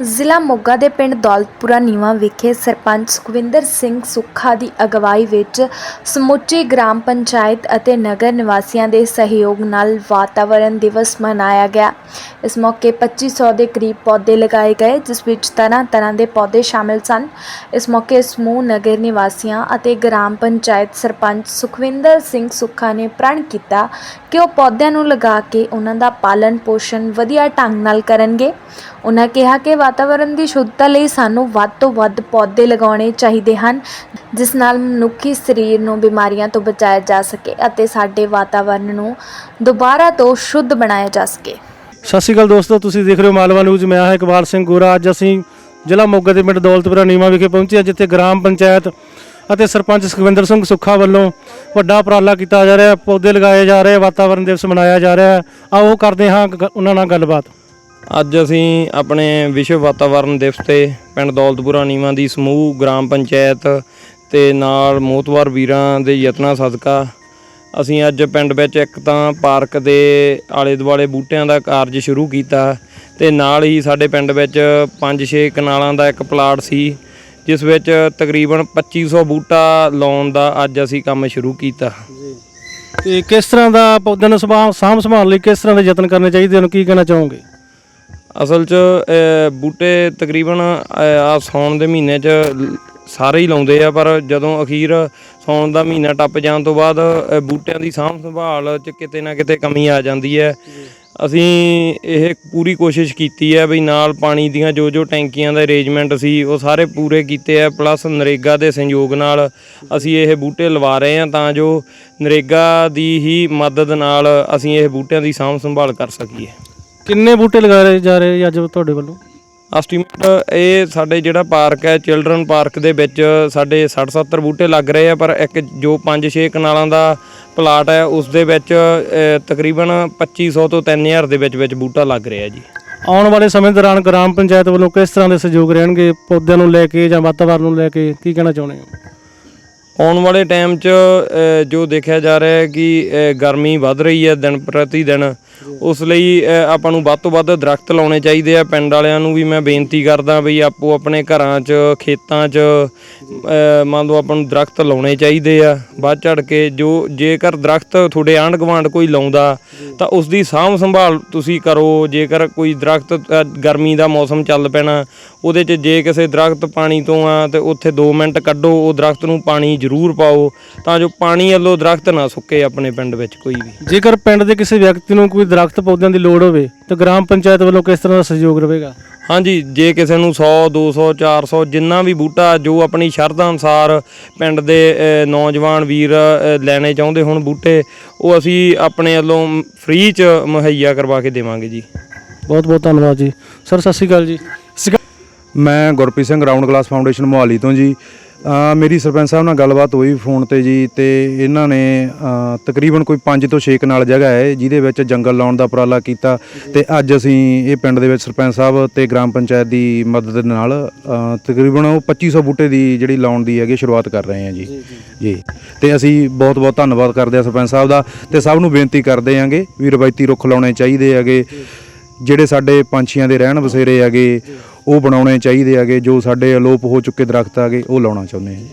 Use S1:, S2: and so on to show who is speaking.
S1: ਜ਼ਿਲ੍ਹਾ ਮੋਗਾ ਦੇ ਪਿੰਡ ਦੌਲਤਪੁਰਾ ਨੀਵਾਂ ਵਿਖੇ ਸਰਪੰਚ ਸੁਖਵਿੰਦਰ ਸਿੰਘ ਸੁੱਖਾ ਦੀ ਅਗਵਾਈ ਵਿੱਚ ਸਮੁੱਚੀ ਗ੍ਰਾਮ ਪੰਚਾਇਤ ਅਤੇ ਨਗਰ ਨਿਵਾਸੀਆਂ ਦੇ ਸਹਿਯੋਗ ਨਾਲ ਵਾਤਾਵਰਣ ਦਿਵਸ ਮਨਾਇਆ ਗਿਆ। ਇਸ ਮੌਕੇ 2500 ਦੇ ਕਰੀਬ ਪੌਦੇ ਲਗਾਏ ਗਏ, ਜਿਸ ਵਿੱਚ ਤਰ੍ਹਾਂ ਤਰ੍ਹਾਂ ਦੇ ਪੌਦੇ ਸ਼ਾਮਿਲ ਸਨ। ਇਸ ਮੌਕੇ ਸਮੂਹ ਨਗਰ ਨਿਵਾਸੀਆਂ ਅਤੇ ਗ੍ਰਾਮ ਪੰਚਾਇਤ ਸਰਪੰਚ ਸੁਖਵਿੰਦਰ ਸਿੰਘ ਸੁੱਖਾ ਨੇ ਪ੍ਰਣ ਕੀਤਾ ਕਿ ਉਹ ਪੌਦਿਆਂ ਨੂੰ ਲਗਾ ਕੇ ਉਹਨਾਂ ਦਾ ਪਾਲਣ ਪੋਸ਼ਣ ਵਧੀਆ ਢੰਗ ਨਾਲ ਕਰਨਗੇ। ਉਹਨਾਂ ਕਿਹਾ ਕਿ ਵਾਤਾਵਰਣ ਦੀ ਸ਼ੁੱਧਤਾ ਲਈ ਸਾਨੂੰ ਵੱਧ ਤੋਂ ਵੱਧ ਪੌਦੇ ਲਗਾਉਣੇ ਚਾਹੀਦੇ ਹਨ, ਜਿਸ ਨਾਲ ਮਨੁੱਖੀ ਸਰੀਰ ਨੂੰ ਬਿਮਾਰੀਆਂ ਤੋਂ ਬਚਾਇਆ ਜਾ ਸਕੇ ਅਤੇ ਸਾਡੇ ਵਾਤਾਵਰਣ ਨੂੰ ਦੁਬਾਰਾ ਤੋਂ ਸ਼ੁੱਧ ਬਣਾਇਆ ਜਾ ਸਕੇ।
S2: ਸਤਿ ਸ਼੍ਰੀ ਅਕਾਲ ਦੋਸਤੋ, ਤੁਸੀਂ ਦੇਖ ਰਹੇ ਹੋ ਮਾਲਵਾ ਨਿਊਜ਼। ਮੈਂ ਹਾਂ ਇਕਬਾਲ ਸਿੰਘ ਗੋਰਾ। ਅੱਜ ਅਸੀਂ ਜ਼ਿਲ੍ਹਾ ਮੋਗਾ ਦੇ ਪਿੰਡ ਦੌਲਤਪੁਰਾ ਨੀਮਾ ਵਿਖੇ ਪਹੁੰਚੇ ਹਾਂ, ਜਿੱਥੇ ਗ੍ਰਾਮ ਪੰਚਾਇਤ ਅਤੇ ਸਰਪੰਚ ਸੁਖਵਿੰਦਰ ਸਿੰਘ ਸੁੱਖਾ ਵੱਲੋਂ ਵੱਡਾ ਉਪਰਾਲਾ ਕੀਤਾ ਜਾ ਰਿਹਾ ਹੈ। ਪੌਦੇ ਲਗਾਏ ਜਾ ਰਹੇ, ਵਾਤਾਵਰਣ ਦਿਵਸ ਮਨਾਇਆ ਜਾ ਰਿਹਾ ਹੈ। ਆਓ ਕਰਦੇ ਹਾਂ ਗ- ਉਹਨਾਂ ਨਾਲ ਗੱਲਬਾਤ।
S3: ਅੱਜ ਅਸੀਂ ਆਪਣੇ ਵਿਸ਼ਵ ਵਾਤਾਵਰਣ ਦਿਵਸ ਤੇ ਪਿੰਡ ਦੌਲਤਪੁਰਾ ਨੀਵਾਂ ਦੀ ਸਮੂਹ, ਗ੍ਰਾਮ ਪੰਚਾਇਤ ਤੇ ਨਾਲ ਮੋਤਵਾਰ ਵੀਰਾਂ ਦੇ ਯਤਨਾਂ ਸਦਕਾ ਅਸੀਂ ਅੱਜ ਪਿੰਡ ਵਿੱਚ ਇੱਕ ਤਾਂ ਪਾਰਕ ਦੇ ਆਲੇ ਦੁਆਲੇ ਬੂਟਿਆਂ ਦਾ ਕਾਰਜ ਸ਼ੁਰੂ ਕੀਤਾ ਤੇ ਨਾਲ ਹੀ ਸਾਡੇ ਪਿੰਡ ਵਿੱਚ 5-6 ਕਨਾਲਾਂ ਦਾ ਇੱਕ ਪਲਾਟ ਸੀ, ਜਿਸ ਵਿੱਚ ਤਕਰੀਬਨ 2500 ਬੂਟਾ ਲਾਉਣ ਦਾ ਅੱਜ ਅਸੀਂ ਕੰਮ ਸ਼ੁਰੂ ਕੀਤਾ।
S2: ਤੇ ਕਿਸ ਤਰ੍ਹਾਂ ਦਾ ਪੌਦਿਆਂ ਨੂੰ ਸੰਭਾਲ ਸਾਂਭ ਸੰਭਾਲ ਲਈ ਕਿਸ ਤਰ੍ਹਾਂ ਦੇ ਯਤਨ ਕਰਨੇ ਚਾਹੀਦੇ ਹਨ? ਕੀ ਕਹਿਣਾ ਚਾਹੋਗੇ?
S3: ਅਸਲ 'ਚ ਬੂਟੇ ਤਕਰੀਬਨ ਆ ਸੌਣ ਦੇ ਮਹੀਨੇ 'ਚ ਸਾਰੇ ਹੀ ਲਾਉਂਦੇ ਆ ਪਰ ਜਦੋਂ ਅਖੀਰ ਸੌਣ ਦਾ ਮਹੀਨਾ ਟੱਪ ਜਾਣ ਤੋਂ ਬਾਅਦ ਬੂਟਿਆਂ ਦੀ ਸਾਂਭ ਸੰਭਾਲ 'ਚ ਕਿਤੇ ਨਾ ਕਿਤੇ ਕਮੀ ਆ ਜਾਂਦੀ ਹੈ। ਅਸੀਂ ਇਹ ਪੂਰੀ ਕੋਸ਼ਿਸ਼ ਕੀਤੀ ਹੈ ਵੀ ਨਾਲ ਪਾਣੀ ਦੀਆਂ ਜੋ ਜੋ ਟੈਂਕੀਆਂ ਦਾ ਅਰੇਂਜਮੈਂਟ ਸੀ ਉਹ ਸਾਰੇ ਪੂਰੇ ਕੀਤੇ ਆ ਪਲੱਸ ਨਰੇਗਾ ਦੇ ਸੰਯੋਗ ਨਾਲ ਅਸੀਂ ਇਹ ਬੂਟੇ ਲਵਾ ਰਹੇ ਹਾਂ ਤਾਂ ਜੋ ਨਰੇਗਾ ਦੀ ਹੀ ਮਦਦ ਨਾਲ ਅਸੀਂ ਇਹ ਬੂਟਿਆਂ ਦੀ ਸਾਂਭ ਸੰਭਾਲ ਕਰ ਸਕੀਏ।
S2: ਕਿੰਨੇ ਬੂਟੇ ਲਗਾਏ ਜਾ ਰਹੇ ਅੱਜ ਤੁਹਾਡੇ ਵੱਲੋਂ?
S3: ਐਸਟੀਮੇਟ ਇਹ ਸਾਡੇ ਜਿਹੜਾ ਪਾਰਕ ਹੈ ਚਿਲਡਰਨ ਪਾਰਕ ਦੇ ਵਿੱਚ ਸਾਡੇ 60 70 ਬੂਟੇ ਲੱਗ ਰਹੇ ਆ ਪਰ ਇੱਕ ਜੋ 5-6 ਕਨਾਲਾਂ ਦਾ ਪਲਾਟ ਹੈ ਉਸ ਦੇ ਵਿੱਚ ਤਕਰੀਬਨ 2500 ਤੋਂ 3000 ਦੇ ਵਿੱਚ ਵਿੱਚ ਬੂਟਾ ਲੱਗ ਰਿਹਾ ਜੀ।
S2: ਆਉਣ ਵਾਲੇ ਸਮੇਂ ਦੌਰਾਨ ਗ੍ਰਾਮ ਪੰਚਾਇਤ ਵੱਲੋਂ ਕਿਸ ਤਰ੍ਹਾਂ ਦੇ ਸਹਿਯੋਗ ਰਹਿਣਗੇ? ਪੌਦਿਆਂ ਨੂੰ ਲੈ ਕੇ ਜਾਂ ਵਾਤਾਵਰਣ ਨੂੰ ਲੈ ਕੇ ਕੀ ਕਹਿਣਾ ਚਾਹੁੰਦੇ ਹੋ?
S3: ਆਉਣ ਵਾਲੇ ਟਾਈਮ 'ਚ ਜੋ ਦੇਖਿਆ ਜਾ ਰਿਹਾ ਹੈ ਕਿ ਗਰਮੀ ਵੱਧ ਰਹੀ ਹੈ ਦਿਨ ਪ੍ਰਤੀ ਦਿਨ ਉਸ ਲਈ ਆਪਾਂ ਨੂੰ ਵੱਧ ਤੋਂ ਵੱਧ ਦਰਖਤ ਲਾਉਣੇ ਚਾਹੀਦੇ ਆ। ਪਿੰਡ ਵਾਲਿਆਂ ਨੂੰ ਵੀ ਮੈਂ ਬੇਨਤੀ ਕਰਦਾ ਵੀ ਆਪੋ ਆਪਣੇ ਘਰਾਂ 'ਚ, ਖੇਤਾਂ 'ਚ ਮੰਨ ਲਓ ਆਪਾਂ ਨੂੰ ਦਰਖਤ ਲਾਉਣੇ ਚਾਹੀਦੇ ਆ। ਵੱਧ ਚੜ ਕੇ ਜੋ, ਜੇਕਰ ਦਰਖਤ ਤੁਹਾਡੇ ਆਂਢ ਗੁਆਂਢ ਕੋਈ ਲਾਉਂਦਾ, ਤਾਂ ਉਸ ਦੀ ਸਾਂਭ ਸੰਭਾਲ ਤੁਸੀਂ ਕਰੋ। ਜੇਕਰ ਕੋਈ ਦਰਖਤ ਗਰਮੀ ਦਾ ਮੌਸਮ ਚੱਲ ਪੈਣਾ, ਉਹਦੇ 'ਚ ਜੇ ਕਿਸੇ ਦਰਖਤ ਪਾਣੀ ਤੋਂ ਆ, ਤੇ ਉੱਥੇ 2 ਮਿੰਟ ਕੱਢੋ, ਉਹ ਦਰਖਤ ਨੂੰ ਪਾਣੀ ਜ਼ਰੂਰ ਪਾਓ, ਤਾਂ ਜੋ ਪਾਣੀ ਵੱਲੋਂ ਦਰਖਤ ਨਾ ਸੁੱਕੇ ਆਪਣੇ ਪਿੰਡ ਵਿੱਚ ਕੋਈ ਵੀ।
S2: ਜੇਕਰ ਪਿੰਡ ਦੇ ਕਿਸੇ ਵਿਅਕਤੀ ਨੂੰ ਕੋਈ ਦਰਖਤ ਪੌਦਿਆਂ ਦੀ ਲੋੜ ਹੋਵੇ ਤਾਂ ਗ੍ਰਾਮ ਪੰਚਾਇਤ ਵੱਲੋਂ ਕਿਸ ਤਰ੍ਹਾਂ ਦਾ ਸਹਿਯੋਗ ਰਹੇਗਾ?
S3: ਹਾਂਜੀ ਜੇ ਕਿਸੇ ਨੂੰ 100 200 400 ਜਿੰਨਾ ਵੀ ਬੂਟਾ ਜੋ ਆਪਣੀ ਸ਼ਰਧਾ ਅਨਸਾਰ ਪਿੰਡ ਦੇ ਨੌਜਵਾਨ ਵੀਰ ਲੈਣੇ ਚਾਹੁੰਦੇ ਹੁਣ ਬੂਟੇ ਉਹ ਅਸੀਂ ਆਪਣੇ ਵੱਲੋਂ ਫ੍ਰੀ ਚ ਮੁਹੱਈਆ ਕਰਵਾ ਕੇ ਦੇਵਾਂਗੇ ਜੀ।
S2: ਬਹੁਤ ਬਹੁਤ ਧੰਨਵਾਦ ਜੀ। ਸਰ ਸਤਿ ਸ਼੍ਰੀ ਅਕਾਲ ਜੀ।
S4: ਮੈਂ Gurpreet Singh round glass foundation Mohali ਤੋਂ ਜੀ। ਮੇਰੀ ਸਰਪੰਚ ਸਾਹਿਬ ਨਾਲ ਗੱਲਬਾਤ ਹੋਈ ਫੋਨ ਤੇ ਜੀ ਤੇ ਇਹਨਾਂ ਨੇ ਤਕਰੀਬਨ ਕੋਈ 5 ਤੋਂ 6 ਕਨਾਲ ਜਗ੍ਹਾ ਹੈ ਜਿਹਦੇ ਵਿੱਚ ਜੰਗਲ ਲਾਉਣ ਦਾ ਉਪਰਾਲਾ ਕੀਤਾ ਤੇ ਅੱਜ ਅਸੀਂ ਇਹ ਪਿੰਡ ਦੇ ਵਿੱਚ ਸਰਪੰਚ ਸਾਹਿਬ ਤੇ ਗ੍ਰਾਮ ਪੰਚਾਇਤ ਦੀ ਮਦਦ ਦੇ ਨਾਲ ਤਕਰੀਬਨ ਉਹ 2500 ਬੂਟੇ ਦੀ ਜਿਹੜੀ ਲਾਉਣ ਦੀ ਹੈਗੀ ਸ਼ੁਰੂਆਤ ਕਰ ਰਹੇ ਹਾਂ ਜੀ। ਜੀ ਤੇ ਅਸੀਂ ਬਹੁਤ ਬਹੁਤ ਧੰਨਵਾਦ ਕਰਦੇ ਹਾਂ ਸਰਪੰਚ ਸਾਹਿਬ ਦਾ ਤੇ ਸਭ ਨੂੰ ਬੇਨਤੀ ਕਰਦੇ ਹਾਂਗੇ ਵੀ ਰਵਾਇਤੀ ਰੁੱਖ ਲਾਉਣੇ ਚਾਹੀਦੇ ਹੈਗੇ ਜਿਹੜੇ ਸਾਡੇ ਪੰਛੀਆਂ ਦੇ ਰਹਿਣ ਬਸੇਰੇ ਹੈਗੇ ਉਹ ਬਣਾਉਣੇ ਚਾਹੀਦੇ ਹੈਗੇ, ਜੋ ਸਾਡੇ ਅਲੋਪ ਹੋ ਚੁੱਕੇ ਦਰਖਤ ਹੈਗੇ, ਉਹ ਲਾਉਣਾ ਚਾਹੁੰਦੇ ਹਾਂ ਜੀ।